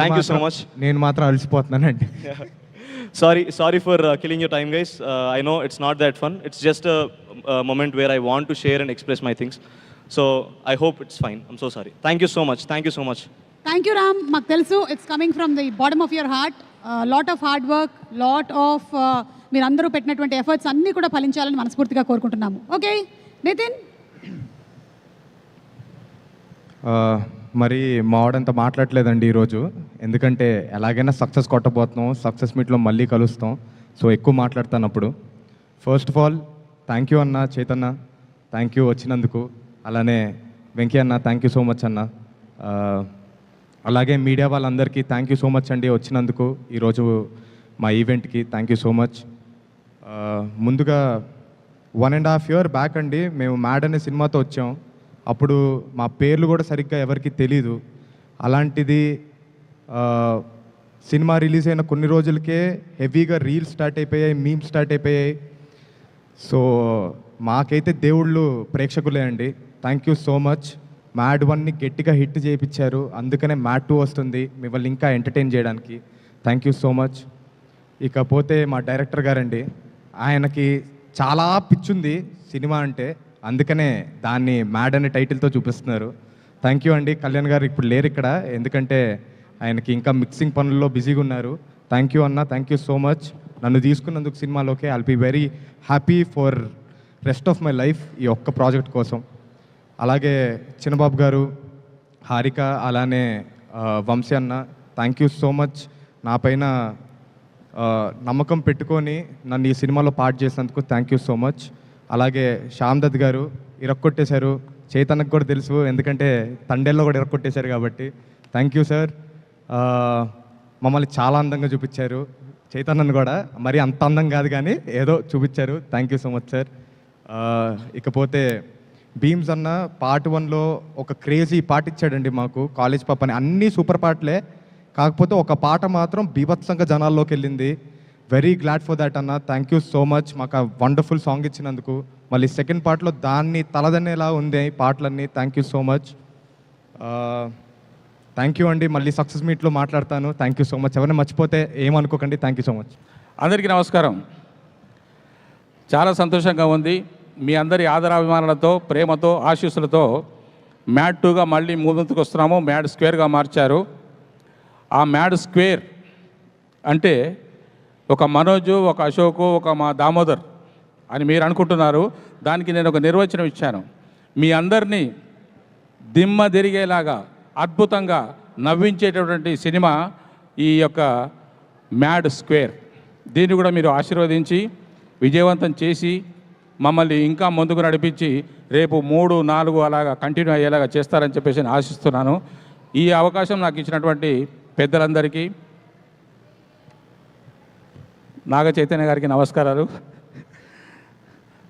Thank you so much నేను మాత్రం అలసిపోతున్నానండి. Sorry sorry for killing your time guys I know it's not that fun it's just moment where I want to share and express my things so I hope it's fine I'm so sorry thank you so much thank you so much thank you Ram మాకు తెలుసు it's coming from the bottom of your heart lot of hard work lot of మీరు అందరూ పెట్టినటువంటి efforts అన్నీ కూడా ఫలించాలని మనస్ఫూర్తిగా కోరుకుంటున్నాము. Okay Nitin మరి మావాడంత మాట్లాడలేదండి ఈరోజు. ఎందుకంటే ఎలాగైనా సక్సెస్ కొట్టబోతున్నాం సక్సెస్ మీట్లో మళ్ళీ కలుస్తాం. సో ఎక్కువ మాట్లాడతాను అప్పుడు first of all thank you అన్న చైతన్న. థ్యాంక్ యూ వచ్చినందుకు. అలానే వెంకీ అన్న థ్యాంక్ యూ సో మచ్ అన్న. అలాగే మీడియా వాళ్ళందరికీ థ్యాంక్ యూ సో మచ్ అండి వచ్చినందుకు. ఈరోజు మా ఈవెంట్కి థ్యాంక్ యూ సో మచ్ ముందుగా one and half year back అండి. మేము మ్యాడ్ అనే సినిమాతో వచ్చాం. అప్పుడు మా పేర్లు కూడా సరిగ్గా ఎవరికి తెలీదు. అలాంటిది సినిమా రిలీజ్ అయిన కొన్ని రోజులకే హెవీగా రీల్స్ స్టార్ట్ అయిపోయాయి మీమ్స్ స్టార్ట్ అయిపోయాయి. సో మాకైతే దేవుళ్ళు ప్రేక్షకులే అండి. Thank you so much. Mad వన్ని గట్టిగా హిట్ చేయించారు అందుకనే మ్యాడ్ టూ వస్తుంది. మిమ్మల్ని ఇంకా ఎంటర్టైన్ చేయడానికి. Thank you so much. ఇకపోతే మా డైరెక్టర్ గారండి. ఆయనకి చాలా పిచ్చుంది సినిమా అంటే. అందుకనే దాన్ని మ్యాడ్ అనే టైటిల్తో చూపిస్తున్నారు. థ్యాంక్ యూ అండి. కళ్యాణ్ గారు ఇప్పుడు లేరు ఇక్కడ. ఎందుకంటే ఆయనకి ఇంకా మిక్సింగ్ పనుల్లో బిజీగా ఉన్నారు. థ్యాంక్ యూ అన్న. Thank you so much. నన్ను తీసుకున్నందుకు సినిమాలోకి I'll be very happy for rest of my life ఈ ఒక్క ప్రాజెక్ట్ కోసం. అలాగే చిన్నబాబు గారు హారిక అలానే వంశీ అన్న థ్యాంక్ యూ సో మచ్. నా పైన నమ్మకం పెట్టుకొని నన్ను ఈ సినిమాలో పార్ట్ చేసినందుకు థ్యాంక్ యూ సో మచ్. అలాగే శ్యామ్ దత్ గారు ఇరక్కొట్టేశారు. చైతన్యకు కూడా తెలుసు ఎందుకంటే తండేల్లో కూడా ఇరక్కొట్టేశారు కాబట్టి. థ్యాంక్ యూ సార్ మమ్మల్ని చాలా అందంగా చూపించారు. చైతన్యను కూడా మరి అంత అందం కాదు కానీ ఏదో చూపించారు. Thank you so much sir ఇకపోతే భీమ్స్ అన్న పార్ట్ వన్లో ఒక క్రేజీ పాట ఇచ్చాడండి మాకు కాలేజ్ పాప అని అన్నీ సూపర్ పాటలే. కాకపోతే ఒక పాట మాత్రం బీభత్సంగా జనాల్లోకి వెళ్ళింది. వెరీ గ్లాడ్ ఫర్ దాట్ అన్న. థ్యాంక్ యూ సో మచ్ మాకు ఆ వండర్ఫుల్ సాంగ్ ఇచ్చినందుకు. మళ్ళీ సెకండ్ పార్ట్లో దాన్ని తలదన్నేలా ఉంది ఈ పాటలన్నీ. Thank you so much thank you అండి. మళ్ళీ సక్సెస్ మీట్లో మాట్లాడతాను. థ్యాంక్ యూ సో మచ్ ఎవరైనా మర్చిపోతే ఏమనుకోకండి. థ్యాంక్ యూ సో మచ్ అందరికీ నమస్కారం. చాలా సంతోషంగా ఉంది. మీ అందరి ఆదరాభిమానాలతో ప్రేమతో ఆశీస్సులతో మ్యాడ్ టూగా మళ్ళీ ముందుకు వస్తున్నాము. మ్యాడ్ స్క్వేర్గా మార్చారు. ఆ మ్యాడ్ స్క్వేర్ అంటే ఒక మనోజు ఒక అశోకు ఒక మా దామోదర్ అని మీరు అనుకుంటున్నారు. దానికి నేను ఒక నిర్వచనం ఇచ్చాను. మీ అందరినీ దిమ్మ తిరిగేలాగా అద్భుతంగా నవ్వించేటటువంటి సినిమా ఈ యొక్క మ్యాడ్ స్క్వేర్. దీన్ని కూడా మీరు ఆశీర్వదించి విజయవంతం చేసి మమ్మల్ని ఇంకా ముందుకు నడిపించి రేపు మూడు నాలుగు అలాగా కంటిన్యూ అయ్యేలాగా చేస్తారని చెప్పేసి నేను ఆశిస్తున్నాను. ఈ అవకాశం నాకు ఇచ్చినటువంటి పెద్దలందరికీ నాగ చైతన్య గారికి నమస్కారాలు.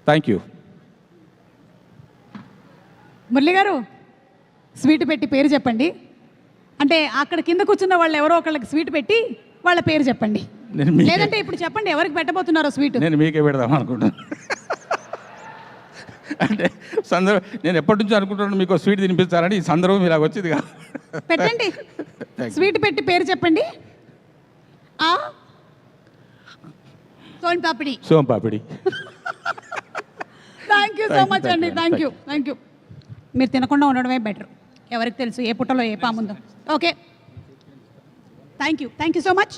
థ్యాంక్ యూ మురళి గారు స్వీట్ పెట్టి పేరు చెప్పండి. అంటే అక్కడ కింద కూర్చున్న వాళ్ళు ఎవరో ఒకళ్ళకి స్వీట్ పెట్టి వాళ్ళ పేరు చెప్పండి. లేదంటే ఇప్పుడు చెప్పండి ఎవరికి పెట్టబోతున్నారో స్వీట్? నేను మీకే పెడదాం అనుకుంటున్నాను అంటే సందర్భం నేను ఎప్పటి నుంచో అనుకుంటున్నాను మీకు స్వీట్ తినిపించాలని ఈ సందర్భం ఇలా వచ్చింది కాదు. పెట్టండి. స్వీట్ పెట్టి పేరు చెప్పండి. ఆ soan papdi. Soan papdi. Thank you so much అండి థ్యాంక్ యూ థ్యాంక్ యూ మీరు తినకుండా ఉండడమే బెటర్. ఎవరికి తెలుసు ఏ పుట్టలో ఏ పాముందో okay thank you thank you so much